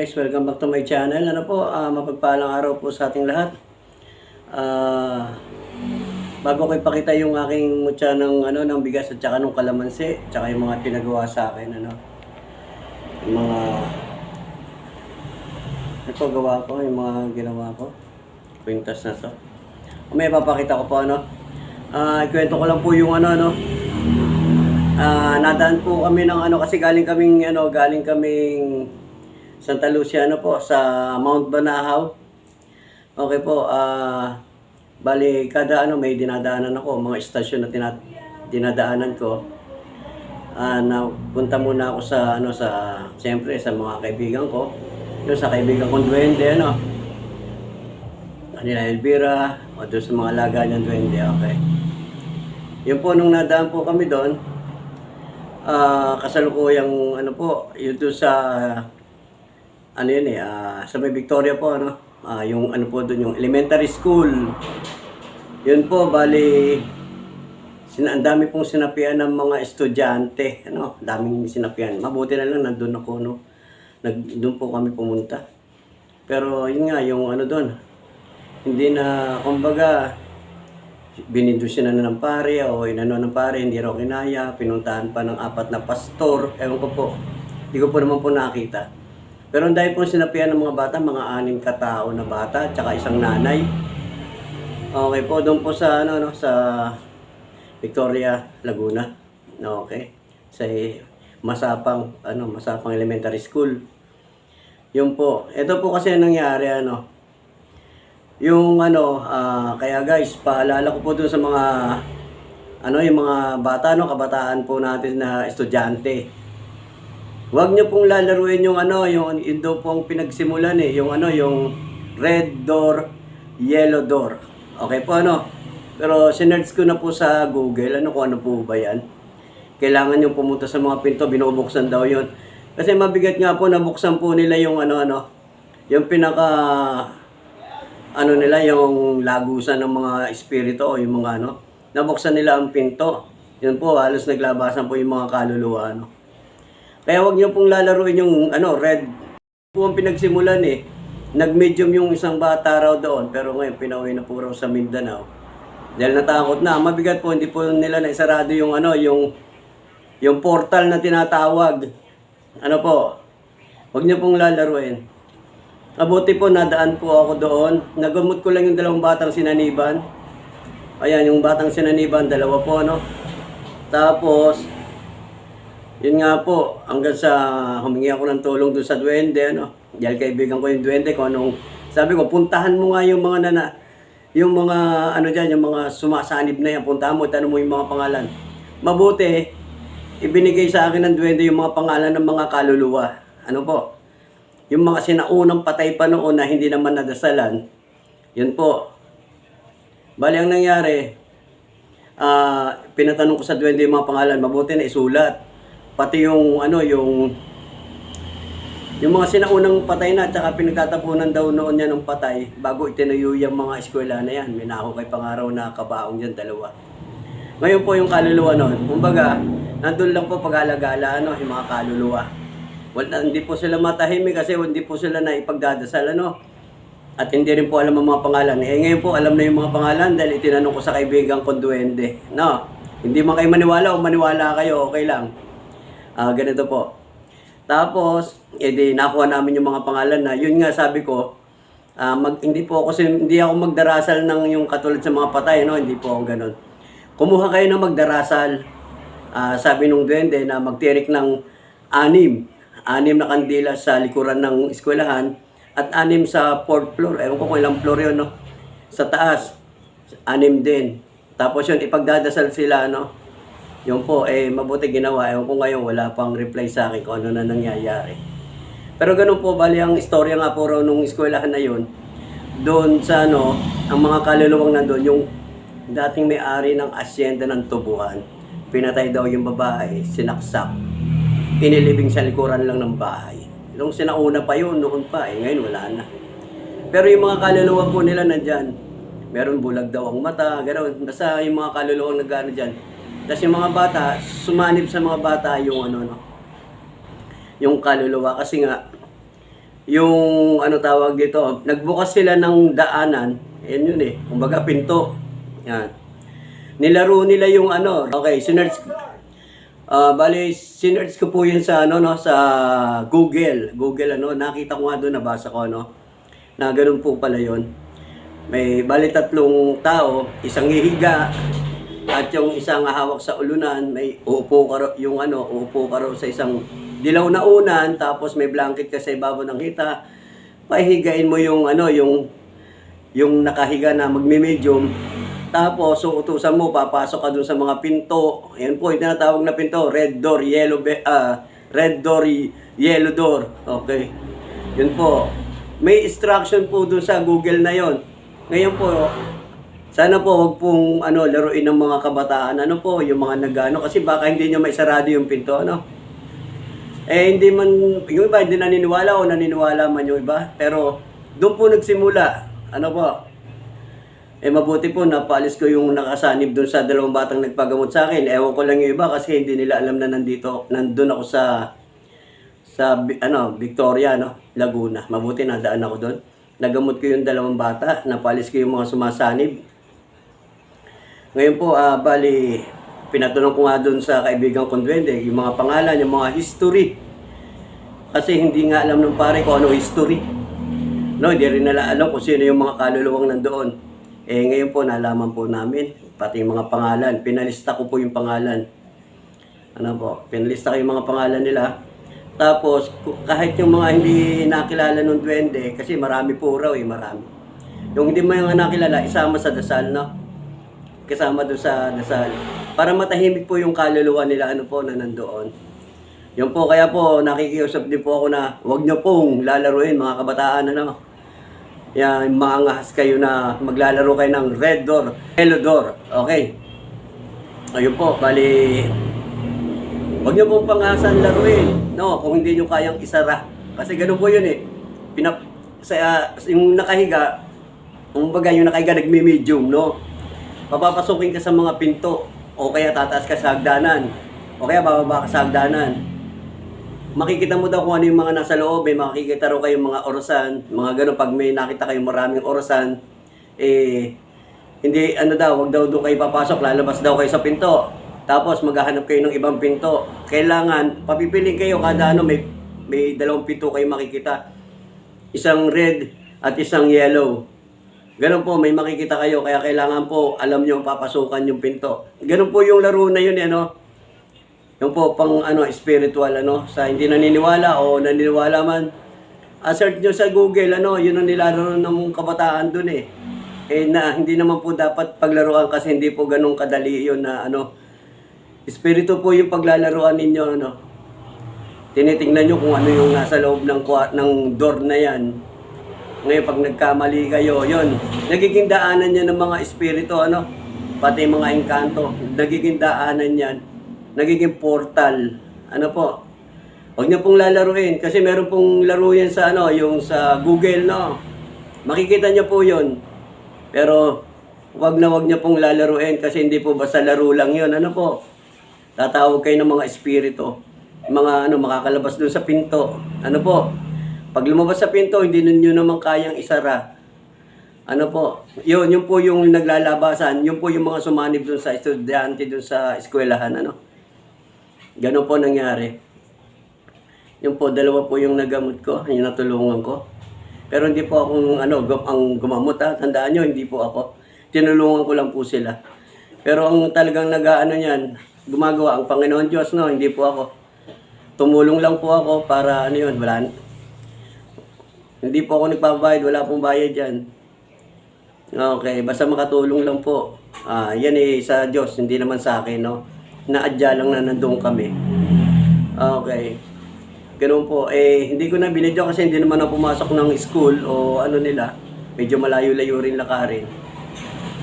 Guys, welcome back to my channel. Ano po, ah, mapagpalang araw po sa ating lahat. Ah, bago ko ipakita yung aking mutya ng ano ng bigas at saka ng kalamansi, saka yung mga pinagawa sa akin ano. Yung mga ito gawa ko, yung mga ginawa ko. Kwintas na to. May papakita ko po ano. Ah, ikwento ko lang po yung ano ano. Ah, nadaan po kami ng ano kasi galing kaming ano, galing kaming Santa Lucia ano po sa Mount Banahaw. Okay po, ah bali kada ano may dinadaanan ako, mga istasyon na tina- dinadaanan ko. Ah, napunta muna ako sa ano sa siyempre sa mga kaibigan ko. Doon sa kaibigan kong duwende ano. Kanila Elvira, o doon sa mga alaga niyang duwende, okay. Yun po, nung nadaan po kami doon, ah kasalukuyang ano po, yun doon sa ano yun eh, ah, sa may Victoria po, ano, ah, yung ano po doon, yung elementary school. Yun po, bali, sina, ang dami pong sinapian ng mga estudyante, ano, daming sinapian. Mabuti na lang, nandun ako, no, nag, doon po kami pumunta. Pero yun nga, yung ano doon, hindi na, kumbaga, binindusyon na ng pare o inano ng pare, hindi raw kinaya, pinuntahan pa ng apat na pastor, ewan ko po, hindi ko po naman po nakita. Pero ang dahil po sinapian ng mga bata, mga anim katao na bata, tsaka isang nanay. Okay po, doon po sa, ano, no, sa Victoria, Laguna. Okay. Sa Masapang, ano, Masapang Elementary School. Yun po. Ito po kasi ang nangyari, ano, yung ano, ah, kaya guys, paalala ko po dun sa mga ano yung mga bata no, kabataan po natin na estudyante. Huwag niyo pong lalaruin yung ano, yung yun daw pong pinagsimulan eh, yung ano, yung red door, yellow door. Okay po ano? Pero sinerge ko na po sa Google, ano kung ano po ba yan. Kailangan yung pumunta sa mga pinto, binubuksan daw yun. Kasi mabigat nga po, nabuksan po nila yung ano-ano, yung pinaka ano nila yung lagusan ng mga espiritu o yung mga ano, nabuksan nila ang pinto. Yun po, halos naglabasan po yung mga kaluluwa. Ano. Kaya wag niyo pong lalaruin yung ano, red. Po ang pinagsimulan eh. Nag-medium yung isang bata raw doon, pero ngayon pinauwi na po raw sa Mindanao. Dahil natakot na, mabigat po, hindi po nila na isarado yung ano, yung yung portal na tinatawag. Ano po? Wag niyo pong lalaruin. Mabuti po, nadaan po ako doon. Nagamot ko lang yung dalawang batang sinaniban. Ayan, yung batang sinaniban, dalawa po, no? Tapos, yun nga po, hanggang sa humingi ako ng tulong doon sa duwende, ano? Dahil kaibigan ko yung duwende ko, anong, sabi ko, puntahan mo nga yung mga nana, yung mga, ano dyan, yung mga sumasanib na yan, puntahan mo, tanong mo yung mga pangalan. Mabuti, ibinigay sa akin ng duwende yung mga pangalan ng mga kaluluwa. Ano po? Yung mga sinaunang patay pa noon na hindi naman nadasalan, yun po. Bali ang nangyari, ah pinatanong ko sa duwende yung mga pangalan, mabuti na isulat. Pati yung ano, yung yung mga sinaunang patay na at saka pinagtatapunan daw noon niya ng patay bago itinuyo yung mga eskwela na yan. May nako kay pangaraw na kabaong yan, dalawa. Ngayon po yung kaluluwa noon. Kumbaga, nandun lang po pag-alagala ano, yung mga kaluluwa. Wala, hindi po sila matahimik kasi hindi po sila na ipagdadasal ano. At hindi rin po alam ang mga pangalan. Eh ngayon po alam na yung mga pangalan dahil itinanong ko sa kaibigan kong duwende. No, hindi man kayo maniwala o maniwala kayo, okay lang. Ah, ganito po. Tapos, edi nakuha namin yung mga pangalan na, yun nga sabi ko, ah, mag, hindi po ako, hindi ako magdarasal ng yung katulad sa mga patay, no? Hindi po ako ganun. Kumuha kayo ng magdarasal. Ah, sabi nung duwende na magtirik ng anim. Anim na kandila sa likuran ng eskwelahan at anim sa fourth floor. Ewan ko kung ilang floor yun, no? Sa taas, anim din. Tapos yun, ipagdadasal sila, no? Yung po, eh, mabuti ginawa. Ewan ko ngayon, wala pang reply sa akin kung ano na nangyayari. Pero ganun po, bali ang istorya nga po raw nung eskwelahan na yun, doon sa ano, ang mga kaluluwang nandun, yung dating may-ari ng asyenda ng tubuhan, pinatay daw yung babae, sinaksak, inilibing sa likuran lang ng bahay. Nung sinauna pa yun, noon pa, eh, ngayon wala na. Pero yung mga kaluluwa po nila nandyan, meron bulag daw ang mata, gano'n. Basta yung mga kaluluwa nagano dyan. Tapos yung mga bata, sumanib sa mga bata yung ano, no, yung kaluluwa. Kasi nga, yung ano tawag dito, nagbukas sila ng daanan, yan yun eh, kumbaga pinto. Yan. Nilaro nila yung ano, okay, sinerge, ah bali, sinerge ko po yun sa ano, no, sa Google, Google ano, nakita ko nga doon, nabasa ko ano, na ganun po pala yun. May bali tatlong tao, isang hihiga, at yung isang hawak sa ulunan, may uupo ka raw- yung ano, uupo ka raw sa isang dilaw na unan, tapos may blanket ka sa ibabaw ng hita. Pahihigain mo yung ano, yung yung nakahiga na magme-medium. Tapos, so utusan mo, papasok ka dun sa mga pinto. Ayan po, yung tinatawag na pinto, red door, yellow, be- ah, red door, yellow door. Okay. Yun po. May instruction po dun sa Google na yon. Ngayon po, sana po wag pong ano laruin ng mga kabataan ano po yung mga nagano kasi baka hindi niyo maisarado yung pinto ano. Eh hindi man yung iba hindi naniniwala o naniniwala man yung iba pero doon po nagsimula ano po. Eh mabuti po napaalis ko yung nakasanib doon sa dalawang batang nagpagamot sa akin. Ewan ko lang yung iba kasi hindi nila alam na nandito nandun ako sa sa ano Victoria no Laguna. Mabuti nadaan ako doon. Nagamot ko yung dalawang bata, napalis ko yung mga sumasanib. Ngayon po, ah, bali, pinatanong ko nga doon sa kaibigan kong duwende, yung mga pangalan, yung mga history. Kasi hindi nga alam ng pare kung ano history. No, hindi rin nila alam kung sino yung mga kaluluwang nandoon. Eh, ngayon po, nalaman po namin, pati yung mga pangalan. Pinalista ko po yung pangalan. Ano po, pinalista ko yung mga pangalan nila. Tapos, kahit yung mga hindi nakilala ng duwende, kasi marami po raw eh, marami. Yung hindi mo yung nakilala, isama sa dasal, no? Kasama doon sa dasal. Para matahimik po yung kaluluwa nila ano po na nandoon. Yun po, kaya po nakikiusap din po ako na huwag nyo pong lalaruin mga kabataan ano. Yan, maangahas kayo na maglalaro kayo ng red door, yellow door. Okay. Ayun po, bali Huwag niyo pong pangasan laruin. No, kung hindi niyo kayang isara. Kasi ganun po yun eh. Pinap sa ah, yung nakahiga, kumbaga yung nakahiga nagme-medium, no? Papapasukin ka sa mga pinto o kaya tataas ka sa hagdanan o kaya bababa ka sa hagdanan. Makikita mo daw kung ano yung mga nasa loob, may makikita raw kayong mga orasan, mga ganun pag may nakita kayong maraming orasan, eh hindi ano daw, wag daw doon kayo papasok, lalabas daw kayo sa pinto. Tapos maghahanap kayo ng ibang pinto. Kailangan papipiling kayo kada ano may may dalawang pinto kayo makikita. Isang red at isang yellow. Ganun po, may makikita kayo, kaya kailangan po alam nyo papasukan yung pinto. Ganun po yung laro na yun, eh, ano? Yung po, pang ano, spiritual, ano? Sa hindi naniniwala o naniniwala man, assert nyo sa Google, ano? Yun ang nilalaro ng kabataan dun, eh. Eh, na, hindi naman po dapat paglaruan kasi hindi po ganun kadali yun na, ano, Espiritu po yung paglalaruan ninyo, ano? Tinitingnan nyo kung ano yung nasa loob ng, ng door na yan. Ngayon, pag nagkamali kayo, yon Nagiging daanan yan ng mga espiritu, ano? Pati mga engkanto. Nagiging daanan yan. Nagiging portal. Ano po? Huwag niyo pong lalaruin. Kasi meron pong laro yan sa, ano, yung sa Google, no? Makikita niyo po yon Pero, wag na wag niyo pong lalaruin kasi hindi po basta laro lang yon Ano po? Tatawag kayo ng mga espiritu. Mga ano, makakalabas doon sa pinto. Ano po? Pag lumabas sa pinto, hindi ninyo naman kayang isara. Ano po? Yun, yun po yung naglalabasan. Yun po yung mga sumanib doon sa estudyante doon sa eskwelahan. Ano? Ganon po nangyari. Yung po, dalawa po yung nagamot ko, yung natulungan ko. Pero hindi po akong ano, gum- ang gumamot ha. Tandaan nyo, hindi po ako. Tinulungan ko lang po sila. Pero ang talagang nag-ano yan, gumagawa ang Panginoon Diyos, no, hindi po ako. Tumulong lang po ako para ano yun, wala. Hindi po ako nagbabayad, wala pong bayad yan. Okay, basta makatulong lang po. Ah, yan eh sa Diyos, hindi naman sa akin, no. Naadya lang na nandun kami. Okay. Ganun po. Eh, hindi ko na binidyo kasi hindi naman ako pumasok ng school o ano nila. Medyo malayo-layo rin lakarin.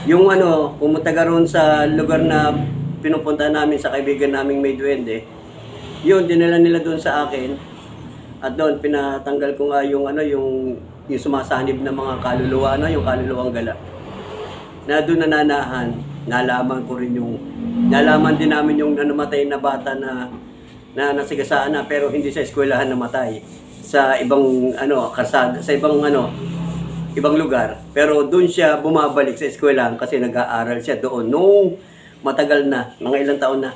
Yung ano, pumunta ka roon sa lugar na pinupunta namin sa kaibigan naming may duwende, yun, dinala nila doon sa akin. At doon, pinatanggal ko nga yung ano, yung, yung sumasanib na mga kaluluwa, ano, yung kaluluwang gala. Na doon nananahan, nalaman ko rin yung, nalaman din namin yung namatay na bata na na nasigasaan na pero hindi sa eskwelahan namatay. sa ibang ano kasada sa ibang ano ibang lugar pero doon siya bumabalik sa eskwelahan kasi nag-aaral siya doon nung matagal na mga ilang taon na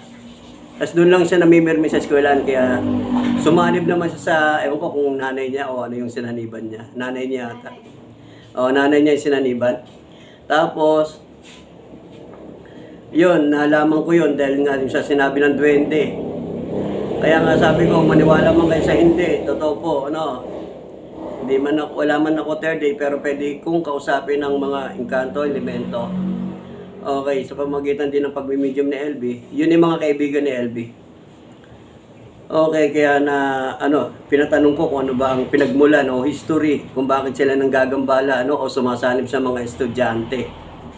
tapos doon lang siya namimirmi sa eskwelahan kaya sumanib naman siya sa ewan ko kung nanay niya o ano yung sinaniban niya nanay niya ata o nanay niya yung sinaniban tapos yun, nalaman ko yun dahil nga sa sinabi ng duwende. Kaya nga sabi ko, maniwala man kayo sa hindi. Totoo po, ano. Hindi man ako, wala man ako third day, pero pwede kong kausapin ng mga engkanto, elemento. Okay, sa pamagitan din ng pagmimedium ni LB, yun yung mga kaibigan ni LB. Okay, kaya na, ano, pinatanong ko kung ano ba ang pinagmulan o history, kung bakit sila nang gagambala, ano, o sumasanib sa mga estudyante.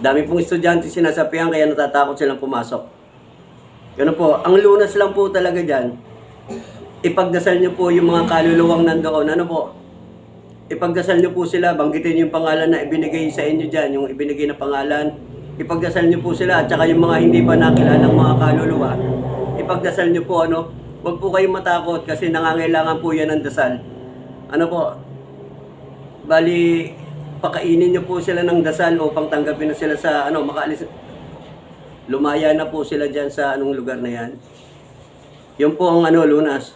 Dami pong estudyante sinasapian, kaya natatakot silang pumasok. Ganun po, ang lunas lang po talaga dyan, ipagdasal nyo po yung mga kaluluwang nandoon. Ano po? Ipagdasal nyo po sila, banggitin yung pangalan na ibinigay sa inyo dyan, yung ibinigay na pangalan. Ipagdasal nyo po sila, at saka yung mga hindi pa nakilalang mga kaluluwa. Ipagdasal nyo po, ano? Huwag po kayong matakot kasi nangangailangan po yan ng dasal. Ano po? Bali, pakainin nyo po sila ng dasal upang tanggapin na sila sa, ano, makaalis. Lumaya na po sila dyan sa anong lugar na yan. Yung po ang ano, lunas.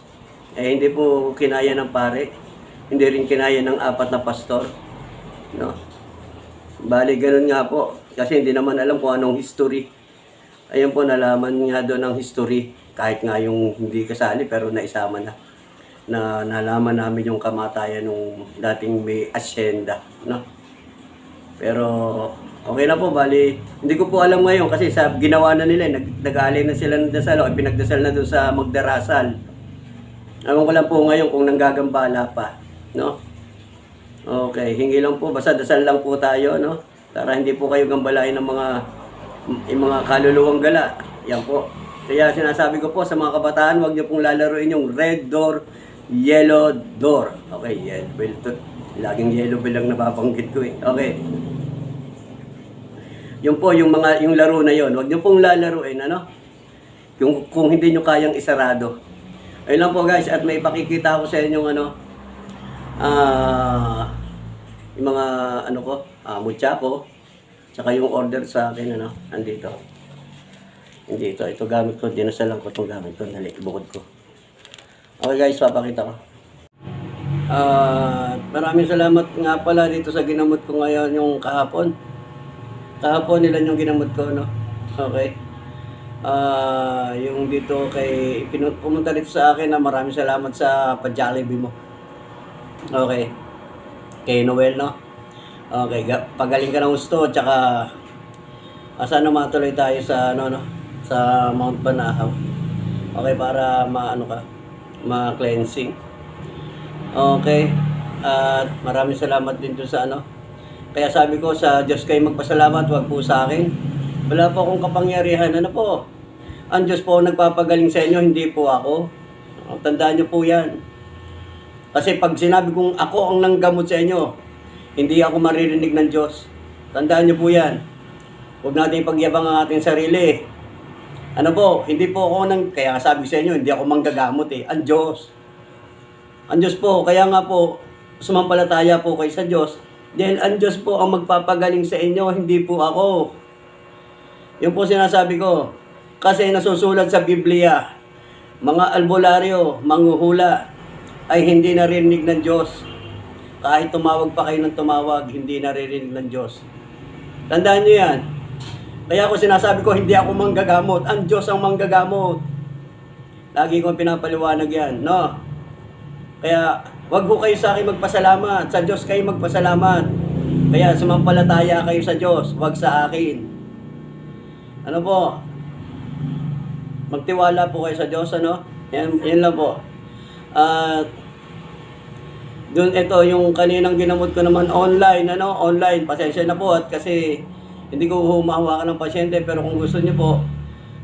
Eh, hindi po kinaya ng pare. Hindi rin kinaya ng apat na pastor. No? Bali, ganun nga po. Kasi hindi naman alam kung anong history. Ayun po, nalaman nga doon ng history. Kahit nga yung hindi kasali, pero naisama na. Na nalaman namin yung kamatayan nung dating may asyenda. No? Pero okay na po, bali. Hindi ko po alam ngayon kasi sa ginawa na nila, nag, nag-aalay na sila ng dasal o pinagdasal na doon sa magdarasal. Ewan ko lang po ngayon kung nanggagambala pa. No? Okay, hingi lang po, basta dasal lang po tayo, no? Para hindi po kayo gambalain ng mga yung mga kaluluwang gala. Yan po. Kaya sinasabi ko po sa mga kabataan, huwag niyo pong lalaroin yung red door, yellow door. Okay, yellow bell to. Laging yellow bell lang nababanggit ko eh. Okay. Yung po, yung mga, yung laro na yon, huwag niyo pong lalaruin, ano? Yung, kung hindi niyo kayang isarado. Ayun lang po guys, at may pakikita ko sa inyo ano, ah, yung mga, ano ko, ah, mutya ko, tsaka yung order sa akin, ano, andito. Hindi ito, gamit ko, dinasalan ko itong gamit ko, dali, ibukod ko. Okay guys, papakita ko. Ah, maraming salamat nga pala dito sa ginamot ko ngayon yung kahapon. Kahapon nila yung ginamot ko, no? Okay. Ah, yung dito kay pumunta dito sa akin na maraming salamat sa pa-Jollibee mo. Okay. Kay Noel, no? Okay, ga- pagaling ka ng gusto, tsaka ah, sana matuloy tayo sa ano no, sa Mount Banahaw. Okay, para maano ka, ma-cleansing. Okay. At maraming salamat din doon sa ano. Kaya sabi ko sa Diyos kayo magpasalamat, wag po sa akin. Wala po akong kapangyarihan. Ano po? Ang Diyos po nagpapagaling sa inyo, hindi po ako. Tandaan niyo po yan. Kasi pag sinabi kong ako ang nanggamot sa inyo, hindi ako maririnig ng Diyos. Tandaan niyo po yan. Huwag natin pagyabang ang ating sarili. Ano po, hindi po ako nang, kaya sabi sa inyo, hindi ako manggagamot eh. Ang Diyos. Ang Diyos po, kaya nga po, sumampalataya po kayo sa Diyos. Dahil ang Diyos po ang magpapagaling sa inyo, hindi po ako. Yun po sinasabi ko. Kasi nasusulat sa Biblia, mga albularyo, manghuhula, ay hindi narinig ng Diyos. Kahit tumawag pa kayo ng tumawag, hindi naririnig ng Diyos. Tandaan niyo yan. Kaya ako sinasabi ko, hindi ako manggagamot. Ang Diyos ang manggagamot. Lagi kong pinapaliwanag yan, no? Kaya, wag ho kayo sa akin magpasalamat. Sa Diyos kayo magpasalamat. Kaya, sumampalataya kayo sa Diyos, wag sa akin. Ano po? Magtiwala po kayo sa Diyos, ano? Yan, yan lang po. At, doon ito yung kaninang ginamot ko naman online ano online pasensya na po at kasi hindi ko humahawakan ng pasyente pero kung gusto niyo po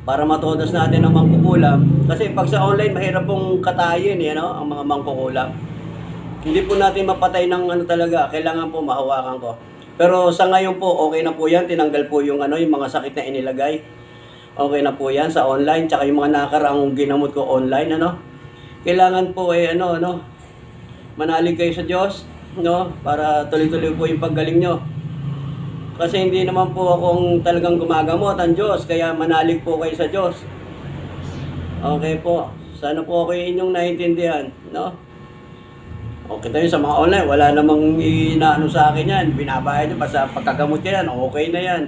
para matodas natin ang mangkukulam. Kasi pag sa online mahirap pong katayin eh, no? ang mga mangkukulam. Hindi po natin mapatay ng ano talaga kailangan po mahawakan ko. Pero sa ngayon po okay na po yan tinanggal po yung ano yung mga sakit na inilagay. Okay na po yan sa online tsaka yung mga nakaraang ginamot ko online ano. Kailangan po eh ano ano manalig kayo sa Diyos, no? Para tuloy-tuloy po yung paggaling nyo. Kasi hindi naman po akong talagang gumagamot ang Diyos, kaya manalig po kayo sa Diyos. Okay po. Sana po kayo inyong naiintindihan, no? Okay tayo sa mga online, wala namang inaano sa akin yan. Binabayad nyo, basta pagkagamot ka yan, okay na yan.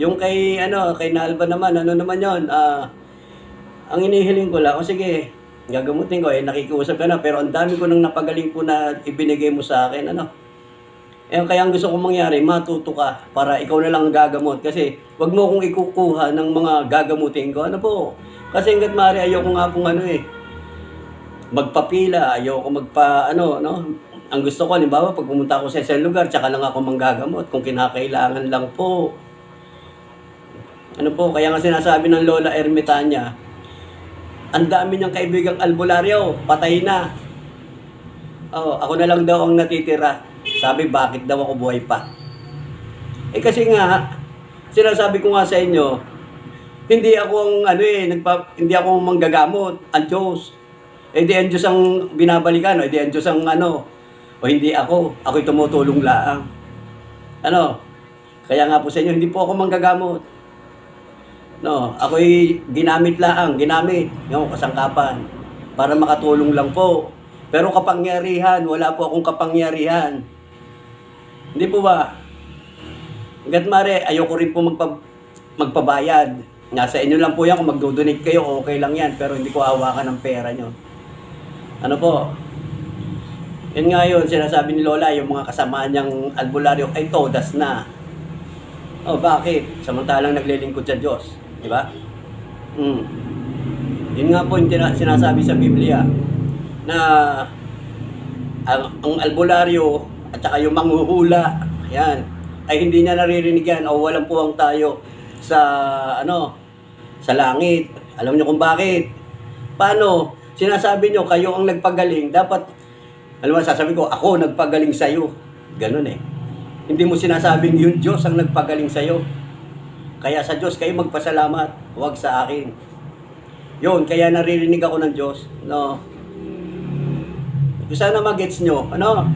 Yung kay, ano, kay Nalba naman, ano naman yon ah, ang inihiling ko lang, o sige, gagamutin ko, eh, nakikiusap ka na, pero ang dami ko nang napagaling po na ibinigay mo sa akin, ano. Eh, kaya ang gusto kong mangyari, matuto ka para ikaw na lang ang gagamot. Kasi, wag mo akong ikukuha ng mga gagamutin ko. Ano po? Kasi hanggat maaari, ayoko nga pong ano eh, magpapila, ayoko magpa, ano, no? Ang gusto ko, halimbawa, pag pumunta ako sa isang lugar, tsaka lang ako manggagamot kung kinakailangan lang po. Ano po, kaya nga sinasabi ng Lola Ermitanya, ang dami niyang kaibigang albularyo, patay na. Oh, ako na lang daw ang natitira. Sabi, bakit daw ako buhay pa? Eh kasi nga, sinasabi ko nga sa inyo, hindi ako ang ano eh, nagpa, hindi ako manggagamot, ang Diyos. Eh di ang Diyos ang binabalikan, o di ang Diyos ang ano, o hindi ako, ako'y tumutulong laang. Ano, kaya nga po sa inyo, hindi po ako manggagamot. No, ako'y ginamit laang, ginamit, yung kasangkapan, para makatulong lang po. Pero kapangyarihan, wala po akong kapangyarihan. Hindi po ba? Hanggat mare, ayoko rin po magpa, magpabayad. Nasa inyo lang po yan, kung magdo-donate kayo, okay lang yan. Pero hindi ko hawakan ng pera nyo. Ano po? Yun nga yun, sinasabi ni Lola, yung mga kasama niyang albularyo, ay todas na. Oh, bakit? Samantalang naglilingkod sa Diyos. Di ba? Mm. Yun nga po yung sinasabi sa Biblia na ang, ang albularyo at saka yung manghuhula, yan, ay hindi niya naririnig yan o walang puwang tayo sa ano sa langit. Alam niyo kung bakit? Paano? Sinasabi niyo kayo ang nagpagaling, dapat alam mo, sasabi ko, ako nagpagaling sa iyo. Ganun eh. Hindi mo sinasabing yung Diyos ang nagpagaling sa iyo. Kaya sa Diyos kayo magpasalamat, huwag sa akin. Yun, kaya naririnig ako ng Diyos. No. Sana magets nyo. Ano?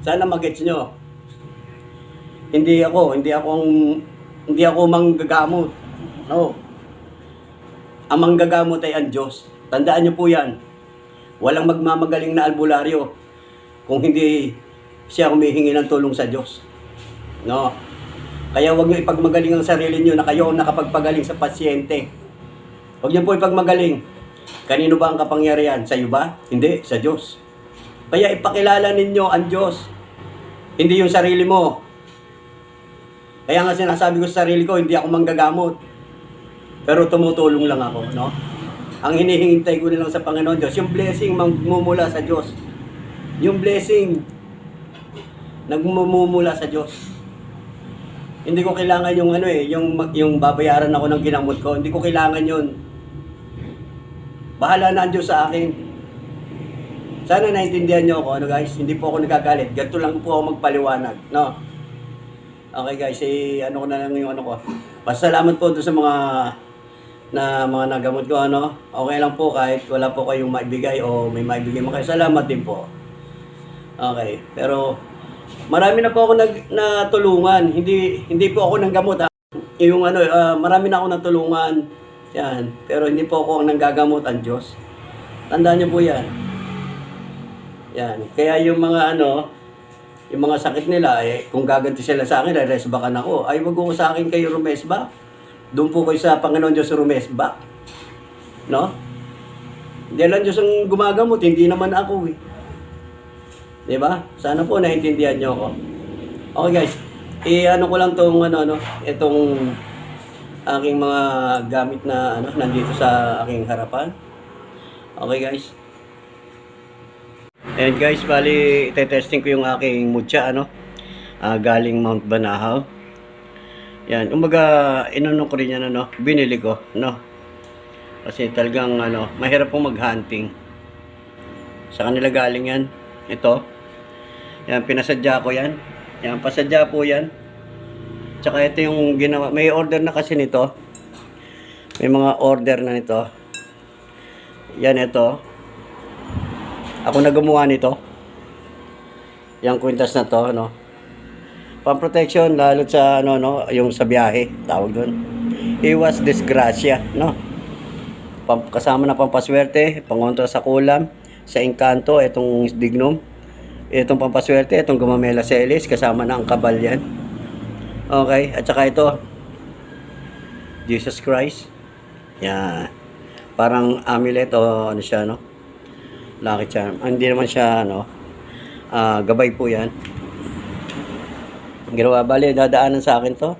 Sana magets nyo. Hindi ako, hindi ako ang, hindi ako manggagamot. No. Ang manggagamot ay ang Diyos. Tandaan nyo po yan. Walang magmamagaling na albularyo kung hindi siya humihingi ng tulong sa Diyos. No. Kaya huwag niyo ipagmagaling ang sarili niyo na kayo ang nakapagpagaling sa pasyente. Huwag niyo po ipagmagaling. Kanino ba ang kapangyarihan? Sa iyo ba? Hindi, sa Diyos. Kaya ipakilala ninyo ang Diyos. Hindi yung sarili mo. Kaya nga sinasabi ko sa sarili ko, hindi ako manggagamot. Pero tumutulong lang ako, no? Ang hinihintay ko na lang sa Panginoon Diyos, yung blessing magmumula sa Diyos. Yung blessing nagmumula sa Diyos. Hindi ko kailangan yung ano eh, yung yung babayaran ako ng ginamot ko. Hindi ko kailangan 'yon. Bahala na ang sa akin. Sana naintindihan niyo ako, ano guys, hindi po ako nagagalit. Ganito lang po ako magpaliwanag, no? Okay guys, eh, ano ko na lang yung ano ko. Pasalamat po doon sa mga na mga nagamot ko, ano. Okay lang po kahit wala po kayong maibigay o may maibigay mo kayo. Salamat din po. Okay, pero marami na po ako nag natulungan. Hindi hindi po ako nang gamot. Ha? Yung ano, ah, marami na ako natulungan. Yan. Pero hindi po ako ang nanggagamot ang Diyos. Tandaan niyo po 'yan. Yan. Kaya yung mga ano, yung mga sakit nila, eh, kung gaganti sila sa akin, resbakan ako. Ay, wag ko sa akin kayo rumesba. Doon po kayo sa Panginoon Diyos rumesba. No? Hindi lang Diyos ang gumagamot, hindi naman ako eh. Di ba? Sana po naintindihan niyo ako. Okay guys, i-ano ko lang tong ano, ano, itong aking mga gamit na ano, nandito sa aking harapan. Okay guys. And guys, bali, ite-testing ko yung aking mutya, ano, ah, galing Mount Banahaw. Yan, umaga, inano ko rin yan, ano, binili ko, no. Kasi talagang, ano, mahirap pong mag-hunting. Sa kanila galing yan. Ito. Yan, pinasadya ko yan. Yan, pasadya po yan. Tsaka ito yung ginawa. May order na kasi nito. May mga order na nito. Yan, ito. Ako na gumawa nito. Yung kwintas na to, no? Pang-protection, lalo sa, ano, no, yung sa biyahe, tawag doon. Iwas disgrasya, no? Pam, kasama na pampaswerte, pangontra sa kulam, sa engkanto, itong dignum. Itong pampaswerte, itong gumamela selis, kasama na ang kabal yan. Okay, at saka ito, Jesus Christ. Yan. Parang amulet o ano siya, no? Lucky charm. Ah, Hindi naman siya, ano, ah, gabay po yan. Ginawa, bali, dadaanan sa akin to.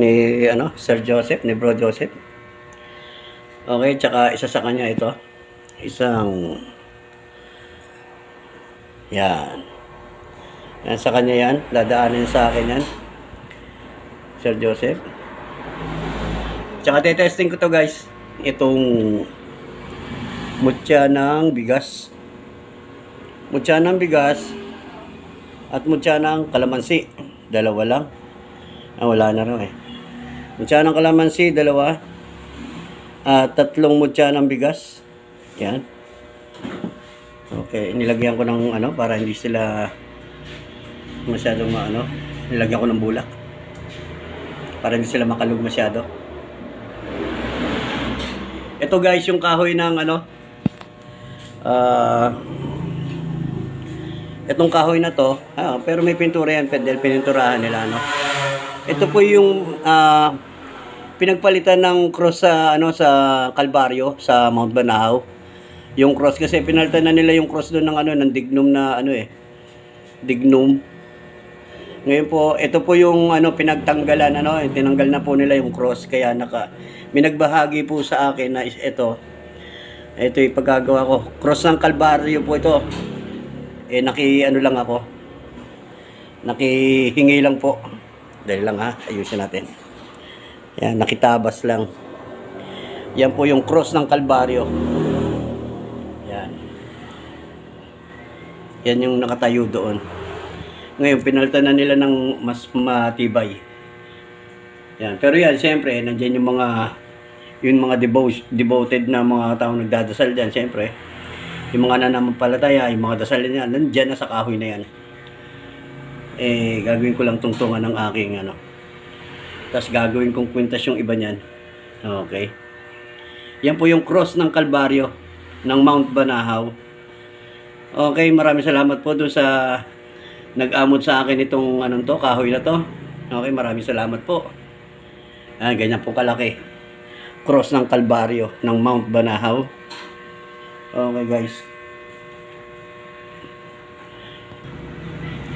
Ni, ano, Sir Joseph, ni Bro Joseph. Okay, tsaka isa sa kanya ito. Isang, yan. Yan sa kanya yan. Dadaanin sa akin yan. Sir Joseph. Tsaka testing ko to guys. Itong mutya ng bigas. Mutya ng bigas at mutya ng kalamansi. Dalawa lang. Ah, wala na rin eh. Mutya ng kalamansi, dalawa. At tatlong mutya ng bigas. Yan. Okay, nilagyan ko ng ano para hindi sila masyadong maano. Nilagyan ko ng bulak. Para hindi sila makalug masyado. Ito guys, yung kahoy ng ano. Ah Itong kahoy na to, ah, pero may pintura yan, pwede pininturahan nila, no? Ito po yung ah, pinagpalitan ng cross sa ano sa Kalbaryo sa Mount Banahaw. Yung cross kasi pinalitan na nila yung cross doon ng ano ng dignum na ano eh. Dignum. Ngayon po, ito po yung ano pinagtanggalan ano, eh, tinanggal na po nila yung cross kaya naka minagbahagi po sa akin na ito. Ito yung paggagawa ko. Cross ng Kalbaryo po ito. Eh naki ano lang ako. Nakihingi lang po. Dahil lang ha, ayusin natin. Yan, nakitabas lang. Yan po yung cross ng Kalbaryo. Yan yung nakatayo doon. Ngayon, pinalitan na nila ng mas matibay. Yan. Pero yan, siyempre, nandiyan yung mga yung mga devo- devoted na mga taong nagdadasal dyan, siyempre. Yung mga nananampalataya, yung mga dasal niya, nandiyan na sa kahoy na yan. Eh, gagawin ko lang tungtungan ng aking ano. Tapos gagawin kong kwintas yung iba niyan. Okay. Yan po yung cross ng Kalbaryo ng Mount Banahaw. Okay, maraming salamat po doon sa nag-amot sa akin itong anong to, kahoy na to. Okay, maraming salamat po. Ah, ganyan po kalaki. Cross ng Kalbaryo ng Mount Banahaw. Okay, guys.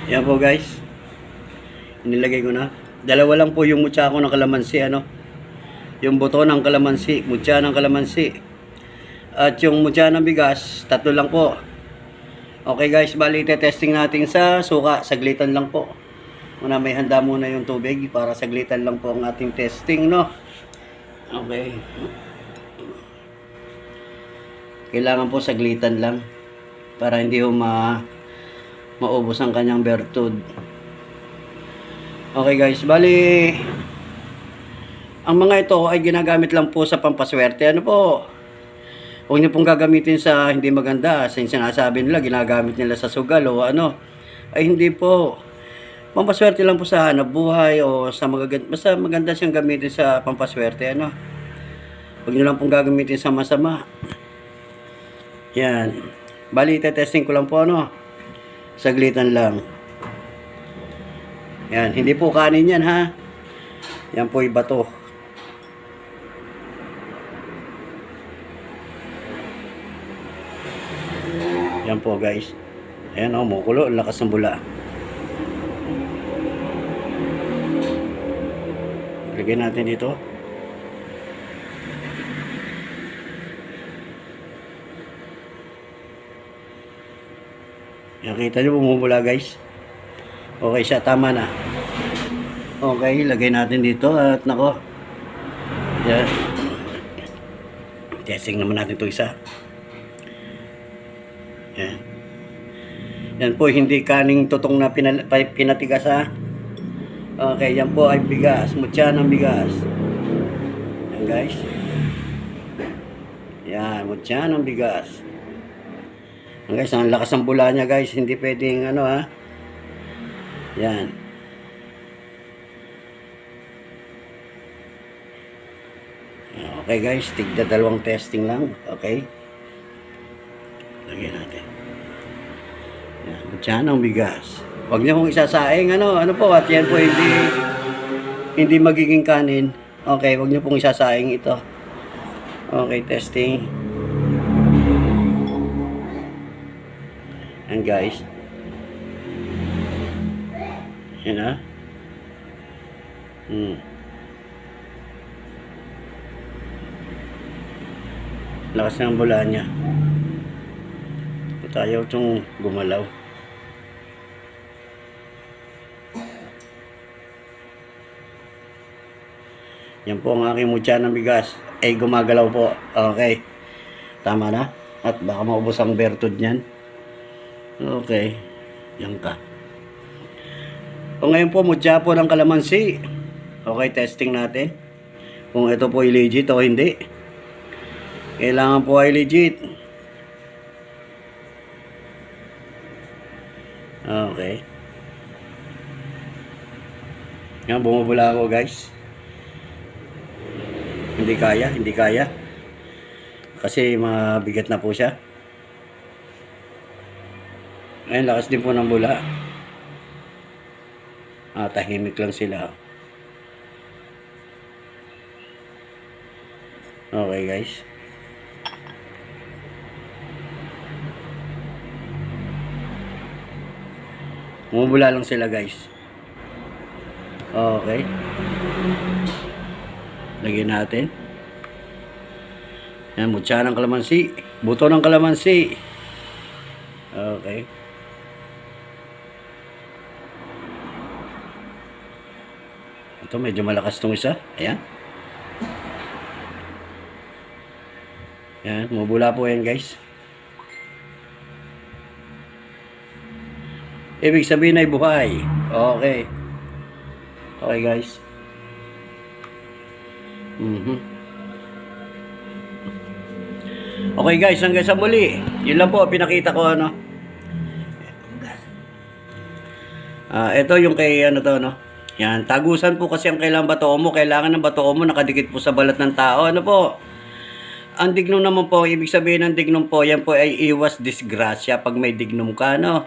Yan po, guys. Nilagay ko na. Dalawa lang po yung mutya ko ng kalamansi, ano. Yung buto ng kalamansi, mutya ng kalamansi. At yung mutya ng bigas, tatlo lang po. Okay guys, bali testing natin sa suka. Saglitan lang po. Muna may handa muna yung tubig para saglitan lang po ang ating testing, no? Okay. Kailangan po saglitan lang para hindi ho ma maubos ang kanyang bertud. Okay guys, bali ang mga ito ay ginagamit lang po sa pampaswerte. Ano po? Huwag niyo pong gagamitin sa hindi maganda. Sa sinasabi nila, ginagamit nila sa sugal o ano. Ay hindi po. Pampaswerte lang po sa hanap buhay o sa magaganda. Basta maganda siyang gamitin sa pampaswerte. Ano? Huwag niyo lang pong gagamitin sa masama. Yan. Bali, testing ko lang po ano. Saglitan lang. Yan. Hindi po kanin yan ha. Yan po iba to. Po guys. Ayan o, oh, mukulo. Lakas ng bula. Lagay natin dito. Yan, kita nyo bumubula guys. Okay siya, tama na. Okay, lagay natin dito at nako. Yan. Testing naman natin ito isa. Yan. Yan po, hindi kaning tutong na pinatigas ha. Okay, yan po ay bigas. Mutya ng bigas. Yan guys. Yan, mutya ng bigas. Guys, ang lakas ng bula niya guys. Hindi pwedeng ano ha. Yan. Okay guys, tigda dalawang testing lang. Okay. Diyan ang bigas. Huwag niyo kong isasaing ano, ano po at yan po hindi hindi magiging kanin. Okay, huwag niyo pong isasaing ito. Okay, testing. And guys. Yan ha. Hmm. Lakas ng bula niya. Ayaw itong gumalaw? Yan po ang aking mutya ng bigas. Ay gumagalaw po. Okay. Tama na. At baka maubos ang bertud niyan. Okay. Yan ka. O ngayon po, mutya po ng kalamansi. Okay, testing natin. Kung ito po ay legit o hindi. Kailangan po ay legit. Okay. Yan, bumubula ako guys. Hindi kaya, hindi kaya. Kasi mabigat na po siya. Ayun, lakas din po ng bula. Ah, tahimik lang sila. Okay guys. Bumubula lang sila guys. Okay. Lagyan natin. Yan, mutya ng kalamansi. Buto ng kalamansi. Okay. Ito, medyo malakas tong isa. Ayan. Yan, mubula po yan guys. Ibig sabihin ay buhay. Okay. Okay guys. Mhm. Okay guys, hanggang sa muli. Yun lang po, pinakita ko ano. Ah, ito yung kay ano to, no? Yan, tagusan po kasi ang kailangan bato mo. Kailangan ng bato mo nakadikit po sa balat ng tao. Ano po? Ang dignum naman po, ibig sabihin ng dignum po, yan po ay iwas disgrasya pag may dignum ka, no?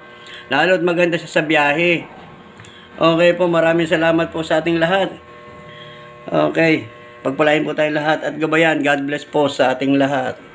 Lalo't maganda siya sa biyahe. Okay po, maraming salamat po sa ating lahat. Okay, pagpalain po tayo lahat at gabayan. God bless po sa ating lahat.